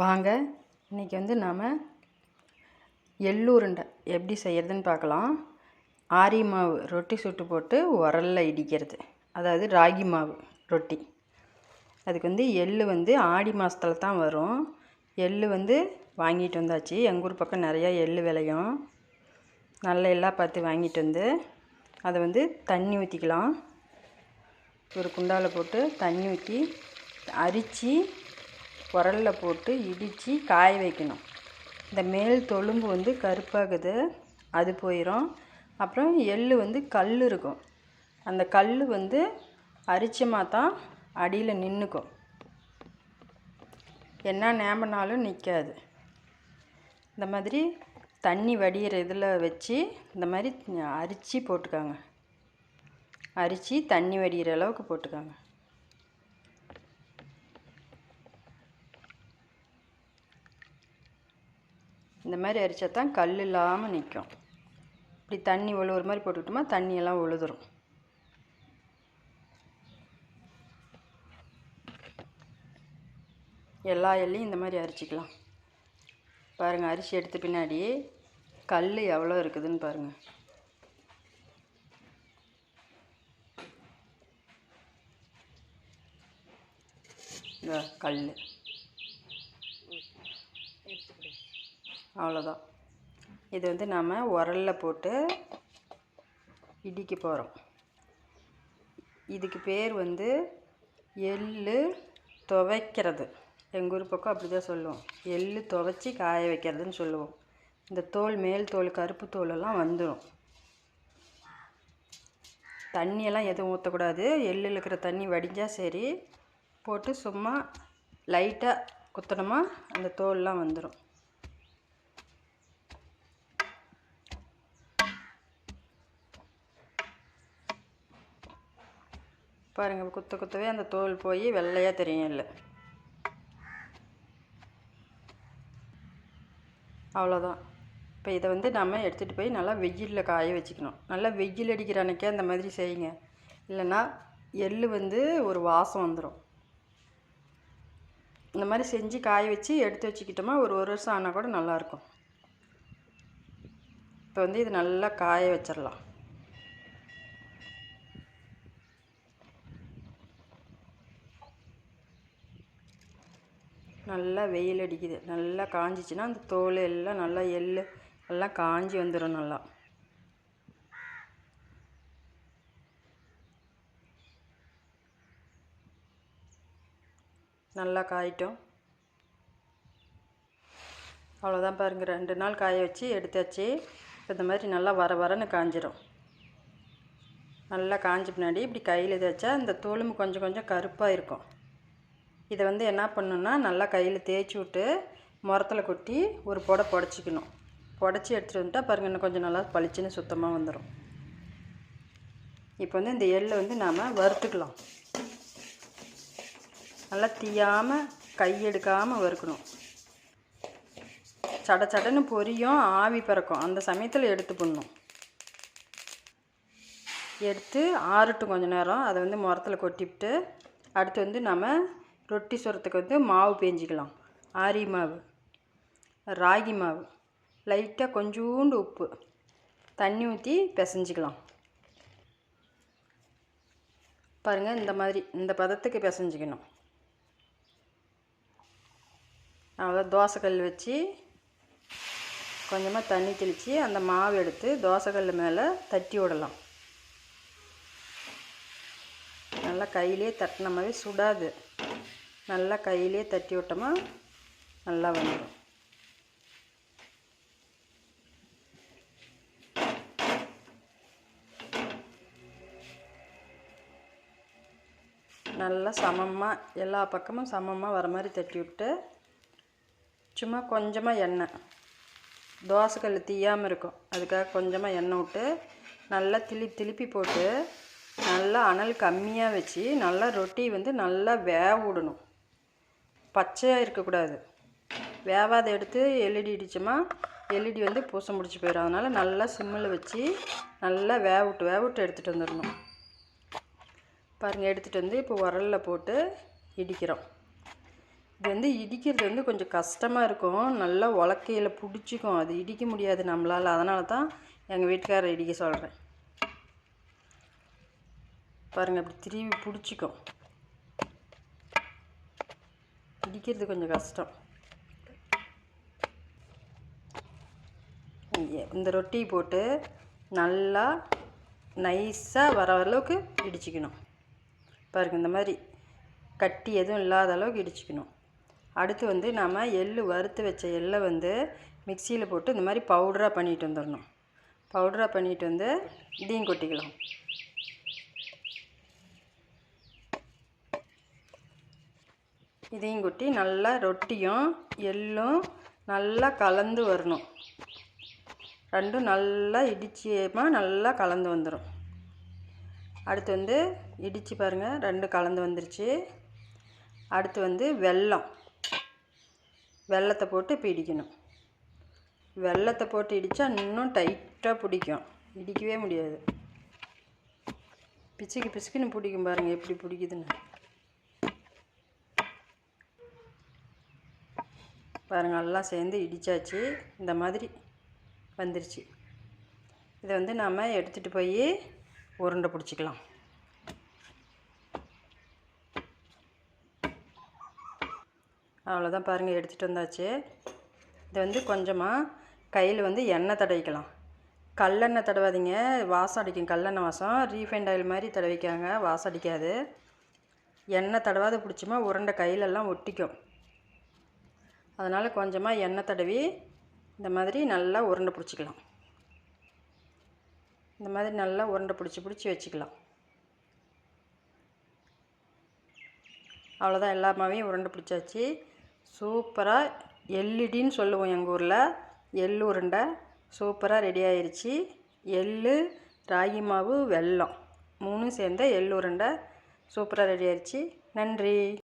வாங்க இன்றைக்கி வந்து நாம் எள்ளுருண்டை எப்படி செய்கிறதுன்னு பார்க்கலாம். ஆரி மாவு ரொட்டி சுட்டு போட்டு உரல்ல இடிக்கிறது. அதாவது ராகி மாவு ரொட்டி. அதுக்கு வந்து எள் வந்து ஆடி மாதத்துல தான் வரும். எள் வந்து வாங்கிட்டு வந்தாச்சு. எங்கள் ஊர் பக்கம் நிறையா எள் விளையும். நல்ல எள்ளாக பார்த்து வாங்கிட்டு வந்து அதை வந்து தண்ணி ஊற்றிக்கலாம் ஒரு குண்டாவில் போட்டு தண்ணி ஊற்றி அரித்து உரல்ல போட்டு இடித்து காய வைக்கணும். இந்த மேல் தொழும்பு வந்து கருப்பாகுது அது போயிடும் அப்புறம் எள் வந்து கல் இருக்கும். அந்த கல் வந்து அரிச்சமாக தான் அடியில் நின்றுக்கும் என்ன நேம்பினாலும் நிற்காது இந்த மாதிரி தண்ணி வடிகிற இதில் வச்சு இந்த மாதிரி அரித்து போட்டுக்காங்க. அரிச்சு தண்ணி வடிகிற அளவுக்கு போட்டுக்காங்க. இந்த மாதிரி அரிச்சா தான் கல் இல்லாமல் நிற்கும் இப்படி தண்ணி ஒழுகுற மாதிரி போட்டுக்கிட்டோமா தண்ணியெல்லாம் உழுதுரும். எல்லா எல்லையும் இந்த மாதிரி அரிச்சிக்கலாம். பாருங்கள் அரிசி எடுத்த பின்னாடி கல் எவ்வளோ இருக்குதுன்னு பாருங்கள் இந்த கல் அவ்வளோதான். இது வந்து நாம் உரல்ல போட்டு இடிக்க போகிறோம் இதுக்கு பேர் வந்து எள் துவைக்கிறது. எங்கள் ஊர் பக்கம் அப்படி தான் சொல்லுவோம். எள்ளு துவைச்சி காய வைக்கிறதுன்னு சொல்லுவோம். இந்த தோல் மேல் தோல் கருப்பு தோலெல்லாம் வந்துடும் தண்ணியெல்லாம் எதுவும் ஊற்றக்கூடாது எள்ளில் இருக்கிற தண்ணி வடிஞ்சால் சரி போட்டு சும்மா லைட்டாக குத்தணுமா அந்த தோல்லாம் வந்துடும் பாருங்கள் குத்த குத்தவே அந்த தோல் போய் வெள்ளையாக தெரியும் இல்லை. அவ்வளோதான் இப்போ இதை வந்து நம்ம எடுத்துகிட்டு போய் நல்லா வெயிலில் காய வச்சுக்கணும். நல்லா வெயில் அடிக்கிற அன்னைக்கே அந்த மாதிரி செய்யுங்க. இல்லைன்னா எள் வந்து ஒரு வாசம் வந்துடும் இந்த மாதிரி செஞ்சு காய வச்சு எடுத்து வச்சுக்கிட்டோமா ஒரு ஒரு வருஷம் ஆனால் கூட நல்லாயிருக்கும் இப்போ வந்து இது நல்லா காய வச்சிடலாம் நல்லா வெயில் அடிக்குது. நல்லா காஞ்சிச்சின்னா அந்த தோல் எல்லாம் நல்லா எள்ளு எல்லாம் காஞ்சி வந்துடும் நல்லா. நல்லா காயிட்டோம். அவ்வளோதான் பாருங்கள் ரெண்டு நாள் காய வச்சு எடுத்தாச்சு. இந்த மாதிரி நல்லா வர வரன்னு காஞ்சிரும். நல்லா காஞ்ச பின்னாடி இப்படி கையில் தைச்சா இந்த தோலும் கொஞ்சம் கொஞ்சம் கருப்பாக இருக்கும். இதை வந்து என்ன பண்ணணுன்னா நல்லா கையில் தேய்ச்சி விட்டு முரத்தில் கொட்டி ஒரு புடை புடச்சிக்கணும். புடச்சி எடுத்துகிட்டு வந்துட்டால் பாருங்கள் இன்னும் கொஞ்சம் நல்லா பளிச்சுன்னு சுத்தமாக வந்துடும் இப்போ வந்து இந்த எள்ளை வந்து நாம் வறுத்துக்கலாம். நல்லா தீயாமல் கை எடுக்காமல் வறுக்கணும். சட சடன்னு பொரியும் ஆவி பறக்கும். அந்த சமயத்தில் எடுத்து பண்ணும் எடுத்து ஆறுட்டும் கொஞ்சம் நேரம். அதை வந்து முரத்தில் கொட்டிவிட்டு அடுத்து வந்து நம்ம ரொட்டி சுரத்துக்கு வந்து மாவு பேஞ்சிக்கலாம். ஆரி மாவு ராகி மாவு லைட்டாக கொஞ்சோண்டு உப்பு தண்ணி ஊற்றி பிசைஞ்சிக்கலாம். பாருங்கள் இந்த மாதிரி இந்த பதத்துக்கு பிசைஞ்சிக்கணும். அவ்வளோ தோசைக்கல் வச்சு கொஞ்சமாக தண்ணி தெளித்து அந்த மாவு எடுத்து தோசைக்கல் மேலே தட்டி விடலாம். நல்லா கையிலே தட்டின மாதிரி சுடாது. நல்லா கையிலே தட்டி விட்டோமா நல்லா வந்துடும். நல்லா சமமாக எல்லா பக்கமும் சமமாக வர மாதிரி தட்டி விட்டு சும்மா கொஞ்சமாக எண்ணெய். தோசைக்கல் தீயாமல் இருக்கும். அதுக்காக கொஞ்சமாக எண்ணெய் விட்டு நல்லா திருப்பி திருப்பி போட்டு நல்லா அனல் கம்மியாக வச்சு நல்லா ரொட்டி வந்து நல்லா வேக விடணும். பச்சையாக இருக்கக்கூடாது. வேவாத எடுத்து எல்இடி இடித்தோமா எல்இடி வந்து பூச முடிச்சு போயிடும் அதனால் நல்லா சிம்மில் வச்சு நல்லா வேக விட்டு வேக விட்டு எடுத்துகிட்டு வந்துடணும் பாருங்கள் எடுத்துகிட்டு வந்து இப்போ உரலில் போட்டு இடிக்கிறோம். இது வந்து இடிக்கிறது வந்து கொஞ்சம் கஷ்டமாக இருக்கும். நல்லா உலக்கையில் பிடிச்சிக்கும். அது இடிக்க முடியாது நம்மளால். அதனால தான் எங்கள் வீட்டுக்காரர் இடிக்க சொல்கிறேன் பாருங்கள் அப்படி திரும்பி பிடிச்சிக்கும். இடிக்கிறது கொஞ்சம் கஷ்டம். இந்த ரொட்டி போட்டு நல்லா நைஸாக வர அளவுக்கு இடிச்சிக்கணும். பாருங்க இந்த மாதிரி கட்டி எதுவும் இல்லாத அளவுக்கு இடிச்சிக்கணும். அடுத்து வந்து நாம் எள்ளு வறுத்து வச்ச எள்ளை வந்து மிக்சியில் போட்டு இந்த மாதிரி பவுடராக பண்ணிட்டு வந்துடணும் பவுடராக பண்ணிட்டு வந்து இதையும் கொட்டிக்கலாம். இதையும் கொட்டி நல்லா ரொட்டியும் எள்ளும் நல்லா கலந்து வரணும். ரெண்டும் நல்லா இடிச்சியமாக நல்லா கலந்து வந்துடும் அடுத்து வந்து இடித்து பாருங்கள் ரெண்டும் கலந்து வந்துருச்சு. அடுத்து வந்து வெல்லம். வெல்லத்தை போட்டு இப்போ இடிக்கணும் வெல்லத்தை போட்டு இடித்தா இன்னும் டைட்டாக பிடிக்கும். இடிக்கவே முடியாது. பிச்சுக்கு பிச்சுக்குன்னு பிடிக்கும் பாருங்கள் எப்படி பிடிக்குதுன்னு. பாருங்கள் எல்லாம் சேர்ந்து இடித்தாச்சு இந்த மாதிரி வந்துருச்சு. இதை வந்து நாம் எடுத்துகிட்டு போய் உருண்டை பிடிச்சிக்கலாம். அவ்வளோதான் பாருங்கள் எடுத்துகிட்டு வந்தாச்சு. இதை வந்து கொஞ்சமாக கையில் வந்து எண்ணெய் தடவிக்கலாம். கல்லெண்ணெய் தடவாதீங்க. வாசம் அடிக்கும் கல்லெண்ணெய் வாசம். ரீஃபைண்ட் ஆயில் மாதிரி தடவிக்காங்க வாசம் அடிக்காது. எண்ணெய் தடவாத பிடிச்சிமா உருண்டை கையிலெல்லாம் ஒட்டிக்கும். அதனால் கொஞ்சமாக எண்ணெய் தடவி இந்த மாதிரி நல்லா உருண்டை பிடிச்சிக்கலாம். இந்த மாதிரி நல்லா உருண்டை பிடிச்சி பிடிச்சி வச்சுக்கலாம். அவ்வளோதான் எல்லா மாவையும் உருண்டை பிடிச்சாச்சு. சூப்பராக எல்லுடின்னு சொல்லுவோம் எங்கள் ஊரில். எள்ளு உருண்டை சூப்பராக ரெடி ஆயிடுச்சு எள்ளு ராகி மாவு வெல்லம். மூணும் சேர்ந்த எள்ளு உருண்டை சூப்பராக ரெடி ஆயிடுச்சு நன்றி.